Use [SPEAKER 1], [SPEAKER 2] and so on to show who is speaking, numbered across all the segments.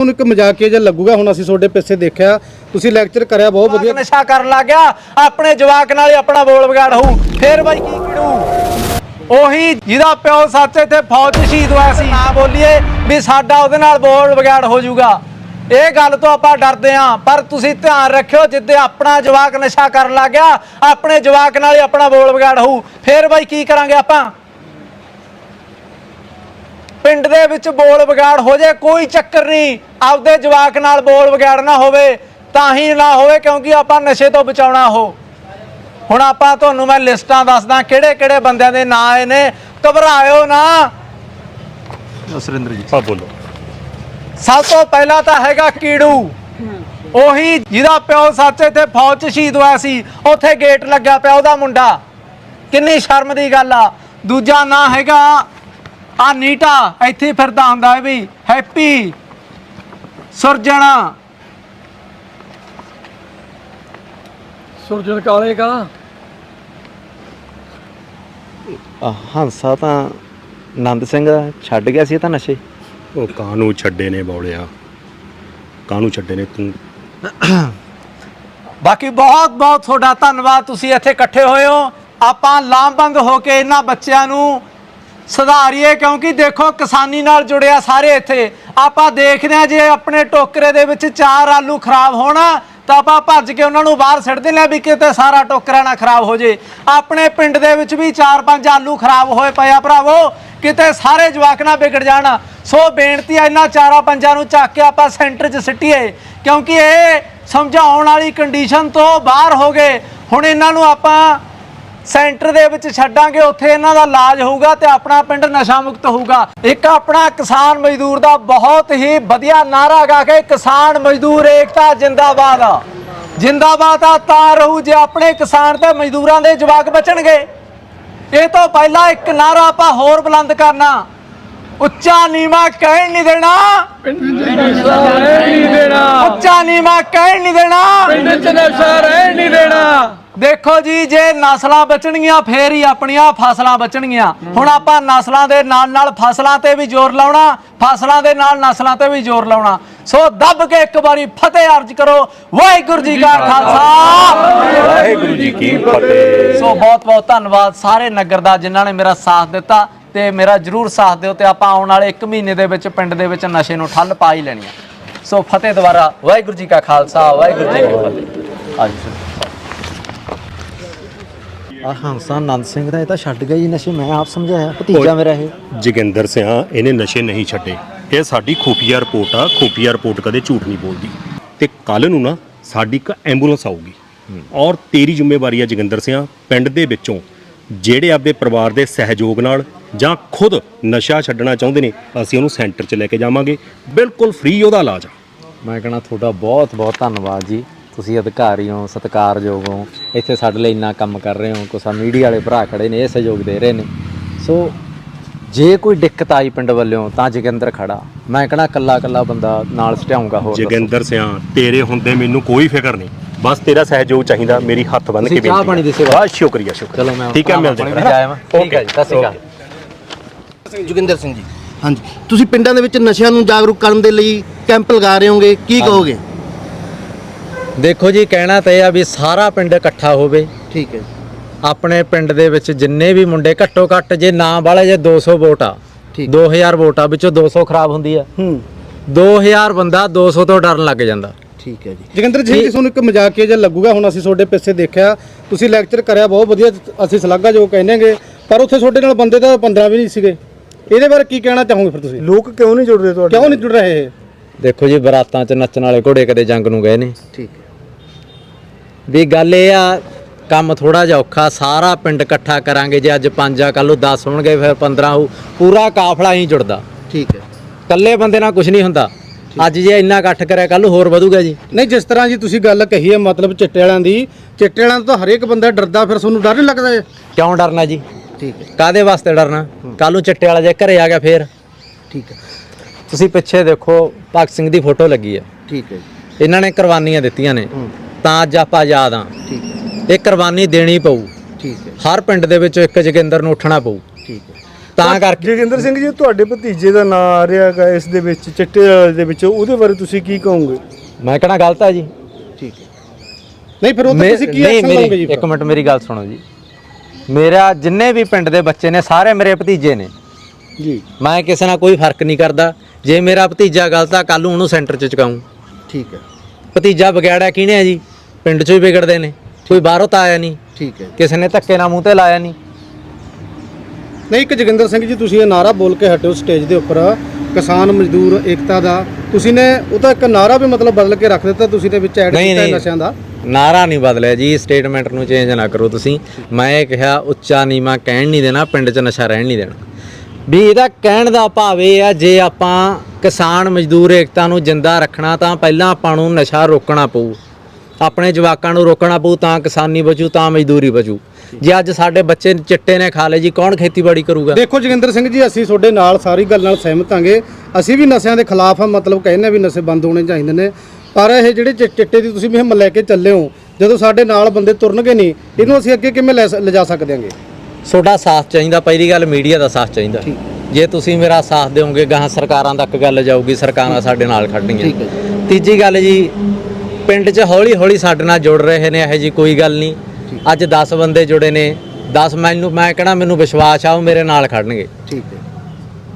[SPEAKER 1] ਹੁਣ ਇੱਕ ਮਜ਼ਾਕੀਆ ਜਿਹਾ ਲੱਗੂਗਾ ਹੁਣ ਅਸੀਂ ਤੁਹਾਡੇ ਪਿੱਛੇ ਦੇਖਿਆ। ਤੁਸੀਂ ਲੈਕਚਰ ਕਰਿਆ ਬਹੁਤ ਵਧੀਆ।
[SPEAKER 2] ਨਸ਼ਾ ਕਰਨ ਲੱਗ ਗਿਆ ਆਪਣੇ ਜਵਾਕ ਨਾਲ ਹੀ ਆਪਣਾ ਬੋਲ ਵਿਗਾੜ ਹੋਊ। ਫੇਰ ਬਾਈ ਕੀ ਕਿੜੂ ਉਹੀ ਜਿਹਦਾ ਪਿਓ ਸੱਚ ਇੱਥੇ ਫੌਜ 'ਚ ਸ਼ਹੀਦ ਹੋਇਆ ਸੀ ਨਾ ਬੋਲੀਏ ਵੀ ਸਾਡਾ ਉਹਦੇ ਨਾਲ ਬੋਲ ਵਿਗਾੜ ਹੋ ਜਾਊਗਾ। ਇਹ ਗੱਲ ਤੋਂ ਆਪਾਂ ਡਰਦੇ ਆਂ ਪਰ ਤੁਸੀਂ ਧਿਆਨ ਰੱਖਿਓ ਜਿੱਦੇ ਆਪਣਾ ਜਵਾਕ ਨਸ਼ਾ ਕਰਨ ਲੱਗ ਗਿਆ ਆਪਣੇ ਜਵਾਕ ਨਾਲ ਹੀ ਆਪਣਾ ਬੋਲ ਵਿਗਾੜ ਹੋਊ। ਫੇਰ ਬਾਈ ਕੀ ਕਰਾਂਗੇ ਆਪਾਂ? ਪਿੰਡ ਦੇ ਵਿੱਚ ਬੋਲ ਵਿਗਾੜ ਹੋ ਜਾਏ ਕੋਈ ਚੱਕਰ ਨਹੀਂ। ਆਪਦੇ ਜਵਾਕ ਨਾਲ ਬੋਲ ਵਿਗਾੜ ਨਾ ਹੋਵੇ ਤਾਂ ਹੀ ਨਾ ਹੋਵੇ ਕਿਉਂਕਿ ਆਪਾਂ ਨਸ਼ੇ ਤੋਂ ਬਚਾਉਣਾ ਉਹ। ਹੁਣ ਆਪਾਂ ਤੁਹਾਨੂੰ ਮੈਂ ਲਿਸਟਾਂ ਦੱਸਦਾ ਕਿਹੜੇ ਕਿਹੜੇ ਬੰਦਿਆਂ ਦੇ ਨਾਂ ਆਏ ਨੇ। ਘਬਰਾਇਓ ਨਾ।
[SPEAKER 3] ਸੁਰਿੰਦਰ ਜੀ। ਹਾਂ ਬੋਲੋ।
[SPEAKER 2] ਸਭ ਤੋਂ ਪਹਿਲਾਂ ਤਾਂ ਹੈਗਾ ਕੀੜੂ। ਉਹੀ ਜਿਹਦਾ ਪਿਓ ਸੱਚ ਇੱਥੇ ਫੌਜ 'ਚ ਸ਼ਹੀਦ ਹੋਇਆ ਸੀ ਉੱਥੇ ਗੇਟ ਲੱਗਿਆ ਪਿਆ ਉਹਦਾ ਮੁੰਡਾ। ਕਿੰਨੀ ਸ਼ਰਮ ਦੀ ਗੱਲ ਆ। ਦੂਜਾ ਨਾਂ ਹੈਗਾ ਆ ਨੀਟਾ ਇੱਥੇ ਫਿਰਦਾ ਹੁੰਦਾ ਹੈ ਵੀ ਹੈਪੀ ਸੁਰਜਣਾ।
[SPEAKER 4] ਸੁਰਜਨ ਕਾਲੇ ਕਾ?
[SPEAKER 3] ਹੰਸਾ ਤਾਂ ਨੰਦ ਸਿੰਘ ਛੱਡ ਗਿਆ ਸੀ ਇਹ ਤਾਂ ਨਸ਼ੇ।
[SPEAKER 5] ਉਹ ਕਾਹਨੂੰ ਛੱਡੇ ਨੇ ਬੌਲਿਆ? ਕਾਹਨੂੰ ਛੱਡੇ ਨੇ ਤੂੰ?
[SPEAKER 2] ਬਾਕੀ ਬਹੁਤ ਬਹੁਤ ਤੁਹਾਡਾ ਧੰਨਵਾਦ ਤੁਸੀਂ ਇੱਥੇ ਇਕੱਠੇ ਹੋਏ ਹੋ। ਆਪਾਂ ਲਾਮਬੰਦ ਹੋ ਕੇ ਇਹਨਾਂ ਬੱਚਿਆਂ ਨੂੰ ਸੁਧਾਰੀਏ, ਕਿਉਂਕਿ ਦੇਖੋ ਕਿਸਾਨੀ ਨਾਲ ਜੁੜਿਆ ਸਾਰੇ ਇੱਥੇ। ਆਪਾਂ ਦੇਖਦੇ ਹਾਂ ਜੇ ਆਪਣੇ ਟੋਕਰੇ ਦੇ ਵਿੱਚ ਚਾਰ ਆਲੂ ਖਰਾਬ ਹੋਣਾ, ਤਾਂ ਆਪਾਂ ਭੱਜ ਕੇ ਉਹਨਾਂ ਨੂੰ ਬਾਹਰ ਸਿੱਟ ਦਿੰਦੇ ਹਾਂ ਵੀ ਕਿਤੇ ਸਾਰਾ ਟੋਕਰਾ ਨਾ ਖਰਾਬ ਹੋ ਜੇ। ਆਪਣੇ ਪਿੰਡ ਦੇ ਵਿੱਚ ਵੀ ਚਾਰ ਪੰਜ ਆਲੂ ਖਰਾਬ ਹੋਏ ਪਏ ਆ ਭਰਾਵੋ, ਕਿਤੇ ਸਾਰੇ ਜਵਾਕ ਨਾ ਵਿਗੜ ਜਾਣ। ਸੋ ਬੇਨਤੀ ਆ ਇਹਨਾਂ ਚਾਰਾਂ ਪੰਜਾਂ ਨੂੰ ਚੱਕ ਕੇ ਆਪਾਂ ਸੈਂਟਰ 'ਚ ਸਿੱਟੀਏ, ਕਿਉਂਕਿ ਇਹ ਸਮਝਾਉਣ ਵਾਲੀ ਕੰਡੀਸ਼ਨ ਤੋਂ ਬਾਹਰ ਹੋ ਗਏ। ਹੁਣ ਇਹਨਾਂ ਨੂੰ ਆਪਾਂ ਸੈਂਟਰ ਦੇ ਵਿੱਚ ਛੱਡਾਂਗੇ ਉੱਥੇ ਇਹਨਾਂ ਦਾ ਇਲਾਜ ਹੋਊਗਾ ਤੇ ਆਪਣਾ ਪਿੰਡ ਨਸ਼ਾ ਮੁਕਤ ਹੋਊਗਾ। ਇੱਕ ਆਪਣਾ ਕਿਸਾਨ ਮਜ਼ਦੂਰ ਦਾ ਬਹੁਤ ਹੀ ਵਧੀਆ ਨਾਰਾ ਗਾ ਕੇ ਕਿਸਾਨ ਮਜ਼ਦੂਰ ਏਕਤਾ ਜਿੰਦਾਬਾਦ ਜਿੰਦਾਬਾਦ ਆ ਤਾਂ ਰਹੂ ਜੇ ਆਪਣੇ ਕਿਸਾਨ ਤੇ ਮਜ਼ਦੂਰਾਂ ਦੇ ਜਵਾਕ ਬਚਣਗੇ। ਇਹ ਤੋਂ ਪਹਿਲਾਂ ਇੱਕ ਨਾਰਾ ਆਪਾਂ ਹੋਰ ਬੁਲੰਦ ਕਰਨਾ। ਉੱਚਾ ਨੀਵਾ ਕਹਿਣ ਨਹੀਂ ਦੇਣਾ।
[SPEAKER 4] ਪਿੰਡ ਚ ਨਸ਼ਾ ਰਹਿਣ ਨਹੀਂ ਦੇਣਾ।
[SPEAKER 2] ਉੱਚਾ ਨੀਵਾ ਕਹਿਣ ਨਹੀਂ ਦੇਣਾ।
[SPEAKER 4] ਪਿੰਡ ਚ ਨਸ਼ਾ ਰਹਿਣ ਨਹੀਂ ਦੇਣਾ।
[SPEAKER 2] ਦੇਖੋ ਜੀ ਜੇ ਨਸਲਾਂ ਬਚਣਗੀਆਂ ਫੇਰ ਹੀ ਆਪਣੀਆਂ ਫਸਲਾਂ ਬਚਣਗੀਆਂ। ਹੁਣ ਆਪਾਂ ਨਸਲਾਂ ਦੇ ਨਾਲ ਨਾਲ ਫਸਲਾਂ ਤੇ ਵੀ ਜ਼ੋਰ ਲਾਉਣਾ ਫਸਲਾਂ ਦੇ ਨਾਲ ਨਸਲਾਂ ਤੇ ਵੀ ਜ਼ੋਰ ਲਾਉਣਾ। ਸੋ ਦੱਬ ਕੇ ਇੱਕ ਵਾਰੀ ਫਤਿਹ ਅਰਜ ਕਰੋ ਵਾਹਿਗੁਰੂ ਜੀ ਕਾ ਖਾਲਸਾ।
[SPEAKER 5] ਵਾਹਿਗੁਰੂ ਜੀ ਕੀ ਫਤਿਹ।
[SPEAKER 2] ਸੋ ਬਹੁਤ ਬਹੁਤ ਧੰਨਵਾਦ ਸਾਰੇ ਨਗਰ ਦਾ ਜਿਨ੍ਹਾਂ ਨੇ ਮੇਰਾ ਸਾਥ ਦਿੱਤਾ ਤੇ ਮੇਰਾ ਜਰੂਰ ਸਾਥ ਦਿਓ ਤੇ ਆਪਾਂ ਆਉਣ ਵਾਲੇ 1 ਮਹੀਨੇ ਦੇ ਵਿੱਚ ਪਿੰਡ ਦੇ ਵਿੱਚ ਨਸ਼ੇ ਨੂੰ ਠੱਲ ਪਾ ਹੀ ਲੈਣੀ ਆ। ਸੋ ਫਤਿਹ ਦੁਬਾਰਾ ਵਾਹਿਗੁਰੂ ਜੀ ਕਾ ਖਾਲਸਾ ਵਾਹਿਗੁਰੂ ਜੀ ਕੀ ਫਤਿਹ। ਆਜੋ
[SPEAKER 3] ਆ ਹੰਸਾ ਨੰਦ ਸਿੰਘ ਦਾ ਇਹ ਤਾਂ ਛੱਡ ਗਿਆ ਜੀ ਨਸ਼ੇ ਮੈਂ ਆਪ ਸਮਝਾਇਆ ਭਤੀਜਾ ਮੇਰਾ ਇਹ।
[SPEAKER 5] ਜੋਗਿੰਦਰ ਸਿਆ ਇਹਨੇ ਨਸ਼ੇ ਨਹੀਂ ਛੱਡੇ। ਇਹ ਸਾਡੀ ਖੂਫੀਆ ਰਿਪੋਰਟ ਆ ਖੂਫੀਆ ਰਿਪੋਰਟ ਕਦੇ ਝੂਠ ਨਹੀਂ ਬੋਲਦੀ। ਤੇ ਕੱਲ ਨੂੰ ਨਾ ਸਾਡੀ ਇੱਕ ਐਂਬੂਲੈਂਸ ਆਊਗੀ। ਔਰ ਤੇਰੀ ਜ਼ਿੰਮੇਵਾਰੀ ਆ ਜੋਗਿੰਦਰ ਸਿਆ ਪਿੰਡ ਦੇ ਵਿੱਚੋਂ। ਜਿਹੜੇ ਆਪਦੇ ਪਰਿਵਾਰ ਦੇ ਸਹਿਯੋਗ ਨਾਲ ਜਾਂ ਖੁਦ ਨਸ਼ਾ ਛੱਡਣਾ ਚਾਹੁੰਦੇ ਨੇ ਅਸੀਂ ਉਹਨੂੰ ਸੈਂਟਰ 'ਚ ਲੈ ਕੇ ਜਾਵਾਂਗੇ। ਬਿਲਕੁਲ ਫ੍ਰੀ ਉਹਦਾ ਇਲਾਜ ਆ।
[SPEAKER 3] ਮੈਂ ਕਹਣਾ ਤੁਹਾਡਾ ਬਹੁਤ ਬਹੁਤ ਧੰਨਵਾਦ ਜੀ। ਤੁਸੀਂ ਅਧਿਕਾਰੀ ਹੋ ਸਤਿਕਾਰਯੋਗ ਹੋ ਇੱਥੇ ਸਾਡੇ ਲਈ ਇੰਨਾ ਕੰਮ ਕਰ ਰਹੇ ਹੋ ਕੁਛ ਮੀਡੀਆ ਵਾਲੇ ਭਰਾ ਖੜੇ ਨੇ ਇਹ ਸਹਿਯੋਗ ਦੇ ਰਹੇ ਨੇ। ਸੋ ਜੇ ਕੋਈ ਦਿੱਕਤ ਆਈ ਪਿੰਡ ਵੱਲੋਂ ਤਾਂ ਜੋਗਿੰਦਰ ਖੜਾ। ਮੈਂ ਕਹਣਾ ਕੱਲਾ ਕੱਲਾ ਬੰਦਾ ਨਾਲ ਸਟਿਆਉਂਗਾ ਹੋਰ।
[SPEAKER 5] ਜੋਗਿੰਦਰ ਸਿਆ ਤੇਰੇ ਹੁੰਦੇ ਮੈਨੂੰ ਕੋਈ ਫਿਕਰ ਨਹੀਂ। ਬਸ ਤੇਰਾ ਸਹਿਯੋਗ ਚਾਹੀਦਾ ਮੇਰੀ ਹੱਥ ਬੰਨ ਕੇ
[SPEAKER 3] ਚਾਹ ਪਾਣੀ ਦੀ ਸੇਵਾ-
[SPEAKER 5] ਬਹੁਤ ਸ਼ੁਕਰੀਆ ਸ਼ੁਕਰੀਆ।
[SPEAKER 3] ਚਲੋ ਮੈਂ
[SPEAKER 5] ਠੀਕ ਹੈ ਮਿਲਦੇ
[SPEAKER 3] ਪਾਣੀ ਵੀ ਜਾਇਆ ਮੈਂ ਠੀਕ ਹੈ ਜੀ ਸਤਿ ਸ਼੍ਰੀ ਅਕਾਲ।
[SPEAKER 6] ਜੋਗਿੰਦਰ ਸਿੰਘ ਜੀ ਹਾਂਜੀ। ਤੁਸੀਂ ਪਿੰਡਾਂ ਦੇ ਵਿੱਚ ਨਸ਼ਿਆਂ ਨੂੰ ਜਾਗਰੂਕ ਕਰਨ ਦੇ ਲਈ ਕੈਂਪ ਲਗਾ ਰਹੇ ਹੋਗੇ ਕੀ ਕਹੋਗੇ?
[SPEAKER 3] ਦੇਖੋ ਜੀ ਕਹਿਣਾ ਤਾਂ ਇਹ ਆ ਵੀ ਸਾਰਾ ਪਿੰਡ ਇਕੱਠਾ ਹੋਵੇ।
[SPEAKER 6] ਠੀਕ ਹੈ
[SPEAKER 3] ਆਪਣੇ ਪਿੰਡ ਦੇ ਵਿੱਚ ਜਿੰਨੇ ਵੀ ਮੁੰਡੇ ਘੱਟੋ ਘੱਟ ਜੇ ਨਾ ਵਾਲੇ ਜੇ 200 ਵੋਟ ਆ
[SPEAKER 6] ਠੀਕ।
[SPEAKER 3] 2000 ਵੋਟ ਵਿੱਚੋਂ 200 ਖਰਾਬ ਹੁੰਦੀ ਆ।
[SPEAKER 6] ਹੂੰ।
[SPEAKER 3] 2000 ਬੰਦਾ 200 ਤੋਂ ਡਰਨ ਲੱਗ ਜਾਂਦਾ।
[SPEAKER 6] ਠੀਕ ਹੈ ਜੀ।
[SPEAKER 1] ਜੋਗਿੰਦਰ ਜੀ ਤੁਹਾਨੂੰ ਇੱਕ ਮਜ਼ਾਕੀਆ ਜਿਹਾ ਲੱਗੂਗਾ ਹੁਣ ਅਸੀਂ ਤੁਹਾਡੇ ਪਿੱਛੇ ਦੇਖਿਆ ਤੁਸੀਂ ਲੈਕਚਰ ਕਰਿਆ ਬਹੁਤ ਵਧੀਆ ਅਸੀਂ ਸ਼ਲਾਘਾ ਜੋ ਕਹਿੰਨੇਗੇ ਪਰ ਉੱਥੇ ਤੁਹਾਡੇ ਨਾਲ ਬੰਦੇ ਤਾਂ 15 ਵੀ ਨਹੀਂ ਸੀਗੇ। ਇਹਦੇ ਬਾਰੇ ਕੀ ਕਹਿਣਾ ਚਾਹੋਗੇ ਫਿਰ ਤੁਸੀਂ?
[SPEAKER 4] ਲੋਕ ਕਿਉਂ ਨਹੀਂ ਜੁੜਦੇ ਤੁਹਾਡੇ
[SPEAKER 1] ਕਿਉਂ ਨਹੀਂ ਜੁੜ ਰਹੇ ਇਹ?
[SPEAKER 3] ਦੇਖੋ ਜੀ ਬਰਾਤਾਂ 'ਚ ਨੱਚਣ ਵਾਲੇ ਘੋੜੇ ਕਦੇ ਜੰਗ ਨੂੰ ਗਏ ਨੇ।
[SPEAKER 6] ਠੀਕ
[SPEAKER 3] ਵੀ ਗੱਲ ਇਹ ਆ ਕੰਮ ਥੋੜਾ ਜਿਹਾ ਔਖਾ ਸਾਰਾ ਪਿੰਡ ਇਕੱਠਾ ਕਰਾਂਗੇ ਜੇ ਅੱਜ 5 ਆ ਕੱਲ ਨੂੰ 10 ਹੋਣਗੇ ਫਿਰ 15 ਹੋਊ ਪੂਰਾ ਕਾਫਲਾ ਹੀ ਜੁੜਦਾ।
[SPEAKER 6] ਠੀਕ ਹੈ।
[SPEAKER 3] ਇਕੱਲੇ ਬੰਦੇ ਨਾਲ ਕੁਝ ਨਹੀਂ ਹੁੰਦਾ। ਅੱਜ ਜੇ ਇੰਨਾ ਇਕੱਠ ਕਰਿਆ ਕੱਲ ਨੂੰ ਹੋਰ ਵਧੂਗਾ ਜੀ।
[SPEAKER 1] ਨਹੀਂ ਜਿਸ ਤਰ੍ਹਾਂ ਜੀ ਤੁਸੀਂ ਗੱਲ ਕਹੀ ਹੈ ਮਤਲਬ ਚਿੱਟੇ ਵਾਲਿਆਂ ਦੀ ਚਿੱਟੇ ਵਾਲਿਆਂ ਤੋਂ ਤਾਂ ਹਰੇਕ ਬੰਦਾ ਡਰਦਾ ਫਿਰ ਤੁਹਾਨੂੰ ਡਰ ਨਹੀਂ ਲੱਗਦਾ ਇਹ?
[SPEAKER 3] ਕਿਉਂ ਡਰਨਾ ਜੀ?
[SPEAKER 6] ਠੀਕ ਹੈ।
[SPEAKER 3] ਕਾਦੇ ਵਾਸਤੇ ਡਰਨਾ? ਕੱਲ ਨੂੰ ਚਿੱਟੇ ਵਾਲਾ ਜੇ ਘਰੇ ਆ ਗਿਆ ਫੇਰ।
[SPEAKER 6] ਠੀਕ ਹੈ।
[SPEAKER 3] ਤੁਸੀਂ ਪਿੱਛੇ ਦੇਖੋ ਭਗਤ ਸਿੰਘ ਦੀ ਫੋਟੋ ਲੱਗੀ ਆ
[SPEAKER 6] ਠੀਕ ਹੈ ਜੀ।
[SPEAKER 3] ਇਹਨਾਂ ਨੇ ਕੁਰਬਾਨੀਆਂ ਦਿੱਤੀਆਂ ਨੇ। ਤਾਂ ਅੱਜ ਆਪਾਂ ਆਜ਼ਾਦ ਆ।
[SPEAKER 6] ਠੀਕ ਹੈ।
[SPEAKER 3] ਇਹ ਕੁਰਬਾਨੀ ਦੇਣੀ ਪਊ।
[SPEAKER 6] ਠੀਕ ਹੈ।
[SPEAKER 3] ਹਰ ਪਿੰਡ ਦੇ ਵਿੱਚ ਇੱਕ ਜੋਗਿੰਦਰ ਨੂੰ ਉੱਠਣਾ ਪਊ।
[SPEAKER 6] ਠੀਕ ਹੈ।
[SPEAKER 2] ਤਾਂ ਕਰਕੇ
[SPEAKER 4] ਜੋਗਿੰਦਰ ਸਿੰਘ ਜੀ ਤੁਹਾਡੇ ਭਤੀਜੇ ਦਾ ਨਾਮ ਆ ਰਿਹਾ ਹੈਗਾ ਇਸ ਦੇ ਵਿੱਚ ਚਿੱਟੇ ਵਾਲੇ ਦੇ ਵਿੱਚ। ਉਹਦੇ ਬਾਰੇ ਤੁਸੀਂ ਕੀ ਕਹੋਗੇ?
[SPEAKER 2] ਮੈਂ ਕਹਿਣਾ ਗਲਤ ਆ ਜੀ?
[SPEAKER 1] ਨਹੀਂ ਫਿਰ ਉਹ ਤਾਂ ਤੁਸੀਂ ਕੀ
[SPEAKER 2] ਨਹੀਂ,
[SPEAKER 1] ਐਕਸ਼ਨ ਲਓਗੇ ਜੀ
[SPEAKER 2] ਇੱਕ ਮਿੰਟ ਮੇਰੀ ਗੱਲ ਸੁਣੋ ਜੀ। ਮੇਰਾ ਜਿੰਨੇ ਵੀ ਪਿੰਡ ਦੇ ਬੱਚੇ ਨੇ ਸਾਰੇ ਮੇਰੇ ਭਤੀਜੇ ਨੇ।
[SPEAKER 1] ਜੀ।
[SPEAKER 2] ਮੈਂ ਕਿਸੇ ਨਾਲ ਕੋਈ ਫ਼ਰਕ ਨਹੀਂ ਕਰਦਾ। ਜੇ ਮੇਰਾ ਭਤੀਜਾ ਗਲਤ ਆ ਕੱਲ ਨੂੰ ਉਹਨੂੰ ਸੈਂਟਰ 'ਚ ਚੁਕਾਊਂ।
[SPEAKER 6] ਠੀਕ ਹੈ।
[SPEAKER 2] ਭਤੀਜਾ ਵਿਗੜਿਆ ਕਿਹਨੇ ਆ ਜੀ? ਪਿੰਡ 'ਚੋਂ ਹੀ ਵਿਗੜਦੇ ਨੇ। ਕੋਈ ਬਾਹਰੋਂ ਤਾਂ ਆਇਆ ਨਹੀਂ।
[SPEAKER 6] ਠੀਕ ਹੈ
[SPEAKER 2] ਕਿਸੇ ਨੇ ਧੱਕੇ ਨਾਲ ਮੂੰਹ ਤੇ ਲਾਇਆ ਨਹੀਂ।
[SPEAKER 1] ਨਹੀਂ ਇੱਕ ਜੋਗਿੰਦਰ ਸਿੰਘ ਜੀ ਤੁਸੀਂ ਇਹ ਨਾਰਾ ਬੋਲ ਕੇ ਹਟਿਓ ਸਟੇਜ ਦੇ ਉੱਪਰ। ਕਿਸਾਨ ਮਜ਼ਦੂਰ ਏਕਤਾ ਦਾ। ਤੁਸੀਂ ਨੇ ਉਹ ਤਾਂ ਇੱਕ ਨਾਰਾ ਵੀ ਮਤਲਬ ਬਦਲ ਕੇ ਰੱਖ ਦਿੱਤਾ ਤੁਸੀਂ ਦੇ ਵਿੱਚ ਐਡ
[SPEAKER 2] ਨਹੀਂ,
[SPEAKER 1] ਕੀਤਾ ਹੈ
[SPEAKER 2] ਨਹੀਂ।
[SPEAKER 1] ਨਸ਼ਿਆਂ ਦਾ।
[SPEAKER 2] ਨਾਰਾ ਨਹੀਂ ਬਦਲਿਆ ਜੀ ਸਟੇਟਮੈਂਟ ਨੂੰ ਚੇਂਜ ਨਾ ਕਰੋ ਤੁਸੀਂ। ਮੈਂ ਇਹ ਕਿਹਾ ਉੱਚਾ ਨੀਵਾਂ ਕਹਿਣ ਨਹੀਂ ਦੇਣਾ ਪਿੰਡ 'ਚ ਨਸ਼ਾ ਰਹਿਣ ਨਹੀਂ ਦੇਣਾ। ਵੀ ਇਹਦਾ ਕਹਿਣ ਦਾ ਭਾਵ ਇਹ ਆ ਜੇ ਆਪਾਂ ਕਿਸਾਨ ਮਜ਼ਦੂਰ ਏਕਤਾ ਨੂੰ ਜਿੰਦਾ ਰੱਖਣਾ ਤਾਂ ਪਹਿਲਾਂ ਆਪਾਂ ਨੂੰ ਨਸ਼ਾ ਰੋਕਣਾ ਪਊ। ਆਪਣੇ ਜਵਾਕਾਂ ਨੂੰ ਰੋਕਣਾ ਪਊ ਤਾਂ ਕਿਸਾਨੀ ਬਚੂ ਤਾਂ ਮਜ਼ਦੂਰੀ ਬਚੂ। ਜੇ ਅੱਜ ਸਾਡੇ ਬੱਚੇ ਚਿੱਟੇ ਨੇ ਖਾ ਲਏ ਜੀ ਕੌਣ ਖੇਤੀਬਾੜੀ ਕਰੂਗਾ?
[SPEAKER 1] ਦੇਖੋ ਜੋਗਿੰਦਰ ਸਿੰਘ ਜੀ ਅਸੀਂ ਤੁਹਾਡੇ ਨਾਲ ਸਾਰੀ ਗੱਲ ਨਾਲ ਸਹਿਮਤ ਹਾਂਗੇ। ਅਸੀਂ ਵੀ ਨਸ਼ਿਆਂ ਦੇ ਖਿਲਾਫ ਆ ਮਤਲਬ ਕਹਿੰਦੇ ਵੀ ਨਸ਼ੇ ਬੰਦ ਹੋਣੇ ਚਾਹੀਦੇ ਨੇ। ਪਰ ਇਹ ਜਿਹੜੇ ਚਿੱਟੇ ਦੀ ਤੁਸੀਂ ਮੁਹਿੰਮ ਲੈ ਕੇ ਚੱਲੇ ਹੋ ਜਦੋਂ ਸਾਡੇ ਨਾਲ ਬੰਦੇ ਤੁਰਨਗੇ ਨਹੀਂ ਇਹਨੂੰ ਅਸੀਂ ਅੱਗੇ ਕਿਵੇਂ ਲੈ ਲਿਜਾ ਸਕਦੇ ਹਾਂਗੇ?
[SPEAKER 2] ਤੁਹਾਡਾ ਸਾਥ ਚਾਹੀਦਾ ਪਹਿਲੀ ਗੱਲ ਮੀਡੀਆ ਦਾ ਸਾਥ ਚਾਹੀਦਾ। ਜੇ ਤੁਸੀਂ ਮੇਰਾ ਸਾਥ ਦਿਓਗੇ ਗਾਹਾਂ ਸਰਕਾਰਾਂ ਤੱਕ ਗੱਲ ਜਾਊਗੀ ਸਰਕਾਰਾਂ ਸਾਡੇ ਨਾਲ ਖੜਨਗੀਆਂ ਤੀਜੀ ਗੱਲ ਜੀ ਪਿੰਡ 'ਚ ਹੌਲੀ ਹੌਲੀ ਸਾਡੇ ਨਾਲ ਜੁੜ ਰਹੇ ਨੇ ਇਹੋ ਜੀ ਕੋਈ ਗੱਲ ਨਹੀਂ। ਅੱਜ 10 ਬੰਦੇ ਜੁੜੇ ਨੇ 10 ਮੈਨੂੰ ਮੈਂ ਕਹਣਾ ਮੈਨੂੰ ਵਿਸ਼ਵਾਸ ਆ ਉਹ ਮੇਰੇ ਨਾਲ ਖੜਨਗੇ।
[SPEAKER 6] ਠੀਕ ਹੈ।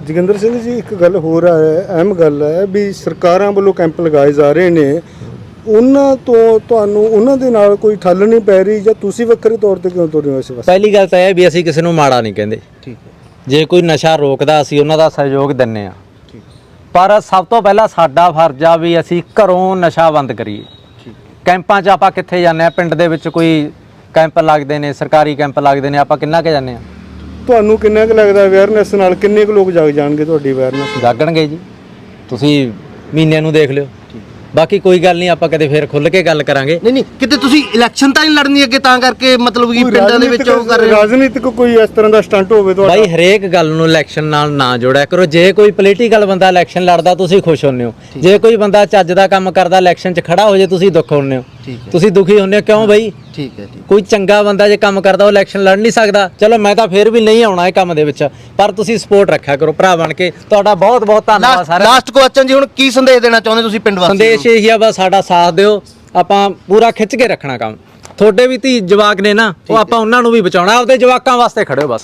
[SPEAKER 4] ਜੋਗਿੰਦਰ ਸਿੰਘ ਜੀ ਇੱਕ ਗੱਲ ਹੋਰ ਆ ਅਹਿਮ ਗੱਲ ਹੈ ਵੀ ਸਰਕਾਰਾਂ ਵੱਲੋਂ ਕੈਂਪ ਲਗਾਏ ਜਾ ਰਹੇ ਨੇ। ਉਹਨਾਂ ਤੋਂ ਤੁਹਾਨੂੰ ਉਹਨਾਂ ਦੇ ਨਾਲ ਕੋਈ ਠੱਲ ਨਹੀਂ ਪੈ ਰਹੀ ਜਾਂ ਤੁਸੀਂ ਵੱਖਰੇ ਤੌਰ ਤੇ ਕਿਉਂ ਤੁਰੇ ਹੋ ਇਸ ਵਾਸਤੇ?
[SPEAKER 2] ਪਹਿਲੀ ਗੱਲ ਤਾਂ ਇਹ ਹੈ ਵੀ ਅਸੀਂ ਕਿਸੇ ਨੂੰ ਮਾੜਾ ਨਹੀਂ ਕਹਿੰਦੇ।
[SPEAKER 6] ਠੀਕ ਹੈ।
[SPEAKER 2] ਜੇ ਕੋਈ ਨਸ਼ਾ ਰੋਕਦਾ ਅਸੀਂ ਉਹਨਾਂ ਦਾ ਸਹਿਯੋਗ ਦਿੰਨੇ ਆ ਪਰ ਸਭ ਤੋਂ ਪਹਿਲਾਂ ਸਾਡਾ ਫਰਜ਼ ਆ ਵੀ ਅਸੀਂ ਘਰੋਂ ਨਸ਼ਾ ਬੰਦ ਕਰੀਏ। ਕੈਂਪਾਂ 'ਚ ਆਪਾਂ ਕਿੱਥੇ ਜਾਂਦੇ ਆ ਪਿੰਡ ਦੇ ਵਿੱਚ ਕੋਈ ਕੈਂਪ ਲੱਗਦੇ ਨੇ ਸਰਕਾਰੀ ਕੈਂਪ ਲੱਗਦੇ ਨੇ ਆਪਾਂ ਕਿੰਨਾ ਕੁ ਜਾਂਦੇ ਆ
[SPEAKER 4] ਤੁਹਾਨੂੰ ਕਿੰਨਾ ਕੁ ਲੱਗਦਾ ਅਵੇਅਰਨੈਸ ਨਾਲ? ਕਿੰਨੇ ਕੁ ਲੋਕ ਜਾਗ ਜਾਣਗੇ ਤੁਹਾਡੀ ਅਵੇਅਰਨੈਸ
[SPEAKER 2] ਜਾਗਣਗੇ ਜੀ। ਤੁਸੀਂ ਮਹੀਨੇ ਨੂੰ ਦੇਖ ਲਿਓ। ਬਾਕੀ ਕੋਈ ਗੱਲ ਨਹੀਂ ਆਪਾਂ ਕਦੇ ਫੇਰ ਖੁੱਲ ਕੇ ਗੱਲ ਕਰਾਂਗੇ।
[SPEAKER 6] ਨਹੀਂ ਨਹੀਂ ਕਿਤੇ ਤੁਸੀਂ ਇਲੈਕਸ਼ਨ ਤਾਂ ਨਹੀਂ ਲੜਨੀ ਅੱਗੇ ਤਾਂ ਕਰਕੇ ਮਤਲਬ ਕਿ ਪਿੰਡਾਂ ਦੇ ਵਿੱਚ ਉਹ ਕਰ ਰਹੇ ਹੋ।
[SPEAKER 4] ਰਾਜਨੀਤਿਕ ਕੋਈ ਇਸ ਤਰ੍ਹਾਂ ਦਾ ਸਟੰਟ ਹੋਵੇ ਤੁਹਾਡਾ?
[SPEAKER 2] ਬਾਈ ਹਰੇਕ ਗੱਲ ਨੂੰ ਇਲੈਕਸ਼ਨ ਨਾਲ ਨਾ ਜੋੜਿਆ ਕਰੋ। ਜੇ ਕੋਈ ਪੋਲੀਟੀਕਲ ਬੰਦਾ ਇਲੈਕਸ਼ਨ ਲੜਦਾ ਤੁਸੀਂ ਖੁਸ਼ ਹੁੰਨੇ ਹੋ। ਜੇ ਕੋਈ ਬੰਦਾ ਚੱਜ ਦਾ ਕੰਮ ਕਰਦਾ ਇਲੈਕਸ਼ਨ 'ਚ ਖੜਾ ਹੋ ਜੇ ਤੁਸੀਂ ਦੁੱਖ ਹੁੰਨੇ ਹੋ।
[SPEAKER 6] ਠੀਕ ਹੈ।
[SPEAKER 2] ਤੁਸੀਂ ਦੁਖੀ ਹੁੰਨੇ ਹੋ ਕਿਉਂ ਬਾਈ?
[SPEAKER 6] ਠੀਕ ਹੈ ਠੀਕ।
[SPEAKER 2] ਕੋਈ ਚੰਗਾ ਬੰਦਾ ਜੇ ਕੰਮ ਕਰਦਾ ਉਹ ਇਲੈਕਸ਼ਨ ਲੜ ਨਹੀਂ ਸਕਦਾ। ਚਲੋ ਮੈਂ ਤਾਂ ਫੇਰ ਵੀ ਨਹੀਂ ਆਉਣਾ ਇਹ ਕੰਮ ਦੇ ਵਿੱਚ। ਪਰ ਤੁਸੀਂ ਸਪੋਰਟ ਰੱਖਿਆ ਕਰੋ ਭਰਾ ਬਣ ਕੇ। ਤੁਹਾਡਾ ਬਹੁਤ ਬਹੁਤ ਧੰਨਵਾਦ ਦਾ।
[SPEAKER 6] ਲਾਸਟ ਕੁਐਸਚਨ ਜੀ ਹੁਣ ਕੀ ਸੰਦੇਸ਼ ਦੇਣਾ ਚਾਹੁੰਦੇ ਤੁਸੀਂ ਪਿੰਡ ਵਾਸੀਆਂ ਨੂੰ?
[SPEAKER 2] ਸੰਦੇਸ਼ ਇਹੀ ਆ ਬਸ ਸਾਡਾ ਸਾਥ ਦਿਓ। ਆਪਾਂ ਪੂਰਾ ਖਿੱਚ ਕੇ ਰੱਖਣਾ ਕੰਮ। ਤੁਹਾਡੇ ਵੀ ਧੀ ਜਵਾਕ ਨੇ ਨਾ ਉਹ ਆਪਾਂ ਉਹਨਾਂ ਨੂੰ ਵੀ ਬਚਾਉਣਾ ਆਪਦੇ ਜਵਾਕਾਂ ਵਾਸਤੇ ਖੜਿਓ ਬਸ।